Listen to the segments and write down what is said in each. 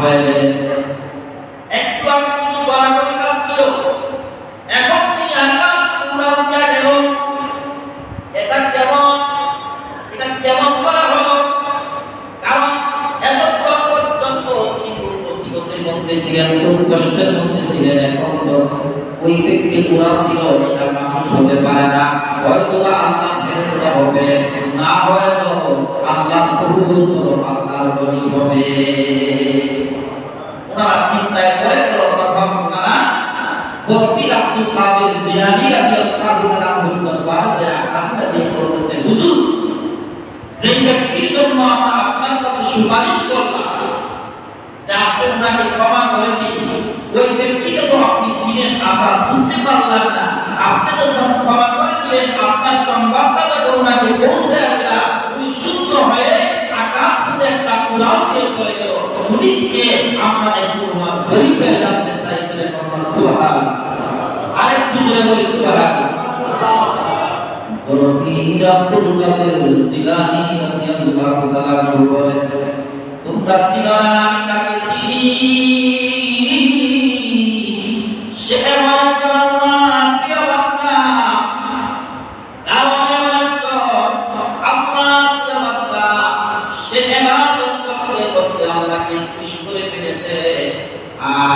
হয়ে গেলেন এখন এটা কেমন? এটা কেমন করা হলো? কারণ এতক্ষণ পর্যন্ত তিনি ওই ব্যক্তি এটা মানুষ হতে পারে না। হয়তো আল্লাহ ফেরেশতা হবে না হয়তো আল্লাহ আল্লাহর বলি হবে ওনারা চিন্তায় করে গেল তখন ওনারা গফির আব্দুল কাদের জিলানী রাদিয়াল্লাহু তাআলা আনহু দরবারে আকাশটা দিয়ে বলতেছে হুজুর সেই ব্যক্তির জন্য আমরা আপনার কাছে সুপারিশ করলাম যে আপনি ক্ষমা করে দিন, ওই ব্যক্তিকে তো আপনি ছিলেন আমরা বুঝতে পারলাম না। আপনি যখন ক্ষমা করে দিলেন, আপনার যখন ওনাকে পৌঁছে গেল উনি কে আমরা একটু ওনার পরিচয় জানতে চাইছিলেন আমরা সুবহান আরেকটু জোরে বলি সুবহান বরফির আব্দুল কাদের জিলানী রাদিয়াল্লাহু তাআলা বলেন তোমরা চিনো না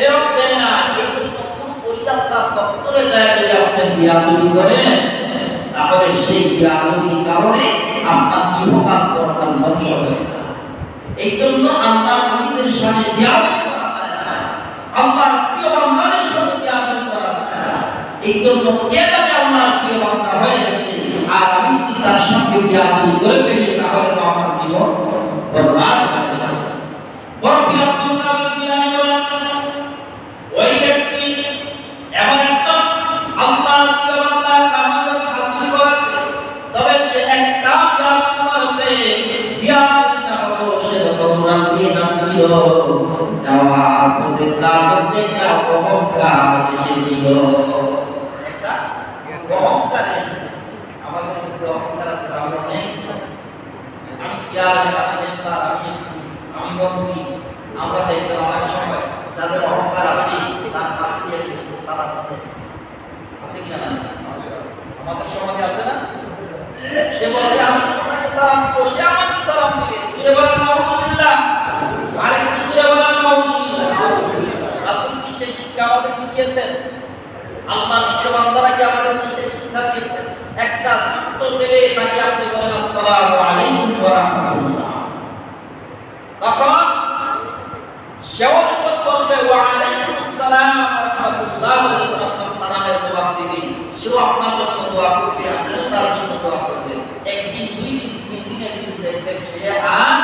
ফেরত দেয় না। এই বলি আল্লাহ দপ্তরে যায় যদি আপনি বিয়াদুরি করেন, তাহলে সেই বিয়াদুরির কারণে আপনার ইহকাল পরকাল ধ্বংস হয়ে এই জন্য আল্লাহ নবীদের সামনে করা যায় না। প্রিয় বান্দাদের সাথে বিয়াদুরি করা এই জন্য কে যাবে আল্লাহর প্রিয় বান্দা হয়ে গেছে, আর আমি তার সঙ্গে বিয়াদুরি করে ফেলি তাহলে তার একটা আমাদের নেই। আমি আমি আমরা সময় যাদের আছে আমাদের আছে না? সে বলবে, আমি তোমাকে সালাম দিব, সে সালাম দিবে যদি বলেন নাউজুবিল্লাহ আরেক জুড়ে বলেন নাউজুবিল্লাহ রাসূল কি সেই শিক্ষা আমাদেরকে দিয়েছেন আল্লাহ নিত্য বান্দারা কি আমাদেরকে সেই শিক্ষা দিয়েছেন একটা ছোট্ট ছেলে তাকে আপনি বলেন আসসালামু আলাইকুম ওয়া রাহমাতুল্লাহ তখন সেও যখন বলবে ওয়া আলাইকুম আসসালাম ওয়া রাহমাতুল্লাহ বলে যখন আপনার সালামের জবাব দিবে সেও আপনার জন্য দোয়া করবে আপনিও তার জন্য দোয়া করবেন একদিন দুই দিন তিন দিনের দিন দেখবেন সে আর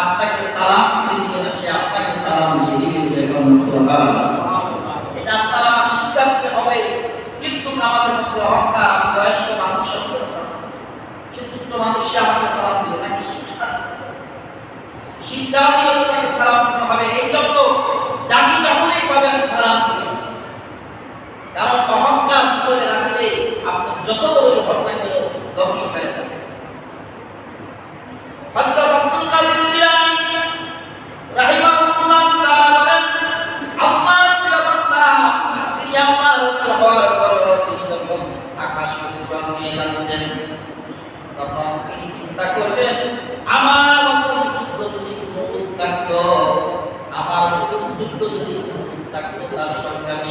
আপনাকে সালাম দিতে দিবে না সে আপনাকে সালাম দিয়ে দিবে এটা আপনারা শিক্ষা দিতে হবে। কিন্তু আমাদের মধ্যে অহংকার, বয়স্ক মানুষ সে ছোট্ট মানুষ, সে আমাকে সালাম দিবে। তাকে শিক্ষা শিক্ষা দিয়ে তাকে সালাম দিতে হবে এই জন্য জাতি যখনই পাবেন সালাম দিবেন কারণ অহংকার ভিতরে রাখলে আপনি যত বড়ই হন না কেন ধ্বংস হয়ে যাবে হযরত আব্দুল কাদের জিলানী রাহিমাহুল্লাহ তাআলা বলেন আল্লাহর প্রিয় বান্দা তিনি আল্লাহর উপর হওয়ার পরেও তিনি যখন আকাশ থেকে উড়াল দিয়ে যাচ্ছেন তখন তিনি চিন্তা করলেন আমার মতো যুদ্ধ যদি কোনো লোক থাকতো আমার মতো যুদ্ধ যদি কোনো লোক থাকতো তার সঙ্গে আমি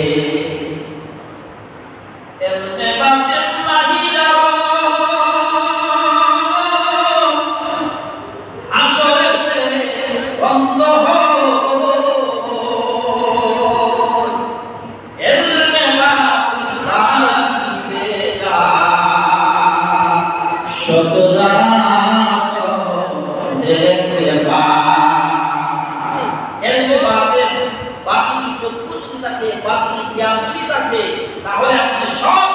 বাতিল চক্ষু যদি থাকে বাকি জ্ঞান যদি থাকে তাহলে আপনি সব